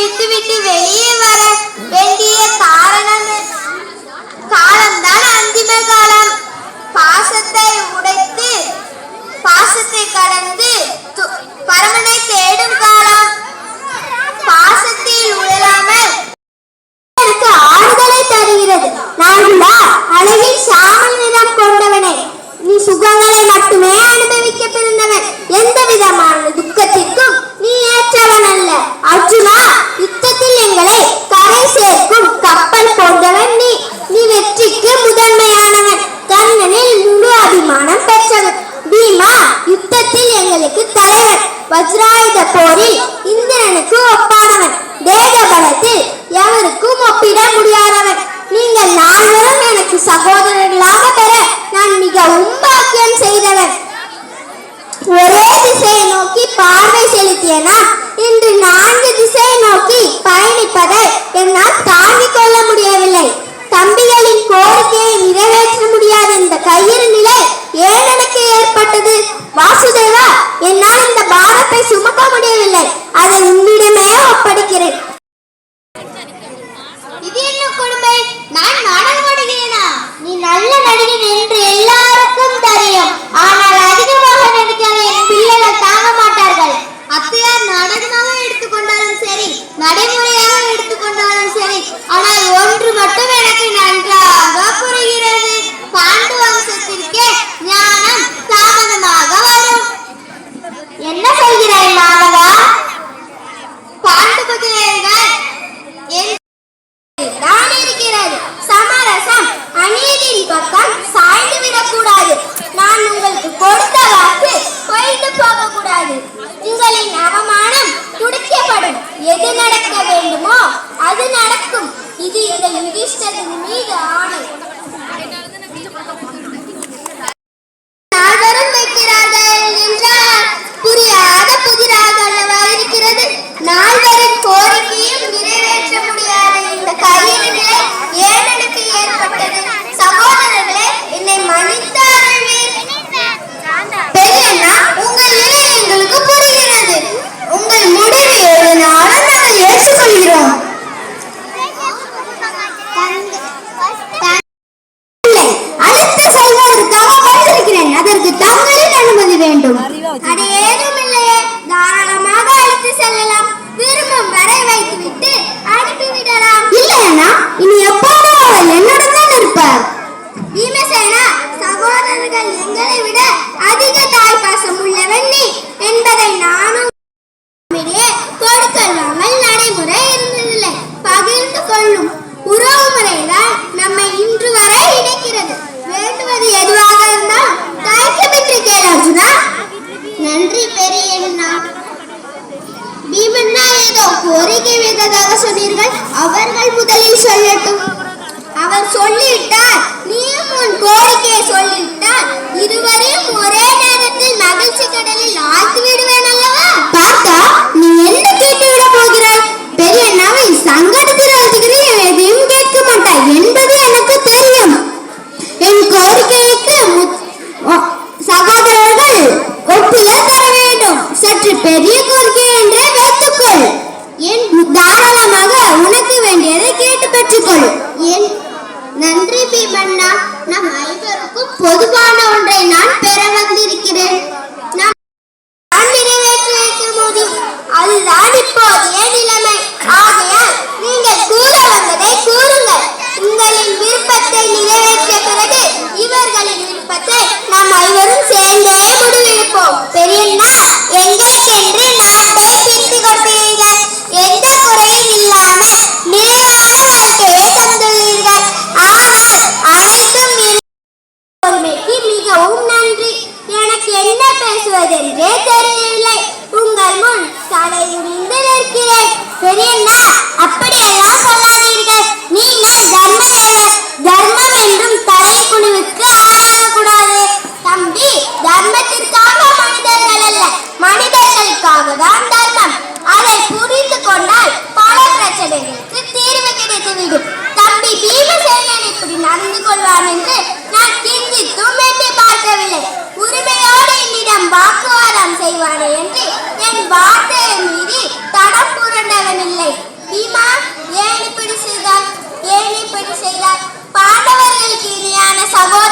சித்து விட்டு வெளியே வர வேண்டிய காரணம் காலம்தான் அந்திம காலம். பாசத்தை உடைத்து பாசத்தை கடந்து பரம ஏற்படுத்தியனால் இன்று நான்கு திசையை நோக்கி பயணிப்பதை என்னால் தாங்கிக் கொள்ள முடியவில்லை. தம்பிகளின் கோரிக்கையை நிறைவேற்ற முடியாத இந்த கையிறு நிலை ஏன் ஏற்பட்டது? வாசுதேவா என்னால் இந்த பாரத்தை சுமக்க முடியவில்லை. அதை உன்னிடமே ஒப்படைக்கிறேன். இது என்ன கொடுமை? நான் நடனம் நடிகிறேனா நீ நல்ல நடிகன் என்று எல்லாருக்கும் தெரியும். ஆனால் நடைமுறையாக எடுத்துக்கொண்டாலும் சரி ஆனால் ஒன்று மட்டும் எனக்கு நன்றாக புரிகிறது. பாண்டு வம்சத்திற்கே ஞானம் enemy. பீமன்னா ஏதோ கோரிக்கை வைத்ததாக சொன்னீர்கள். அவர்கள் முதலில் சொல்லட்டும். அவர் சொல்லிவிட்டார் நீயும் உன் கோரிக்கையை சொல்லிவிட்டார் இருவர் பெற்றுக்கொள் நன்றி பீமண்ணா நம் ஐவருக்கும் பொதுவான ஒன்றை நான் பெற வந்திருக்கிறேன். நான் போது அதுதான் இப்போதைய நிலைமை? ஆகையால் நீங்கள் கூற வந்ததை உங்களின் விருப்பத்தை நிறைவேற்றிய பிறகு இவர்களின் விருப்பத்தை நாம் ஐவர் பேசுவதில் தெரியவில்லை. உங்கள் முன் தலையுமிந்து நிற்கிறேன் சரி அப்படியெல்லாம் சொல்லாது favor.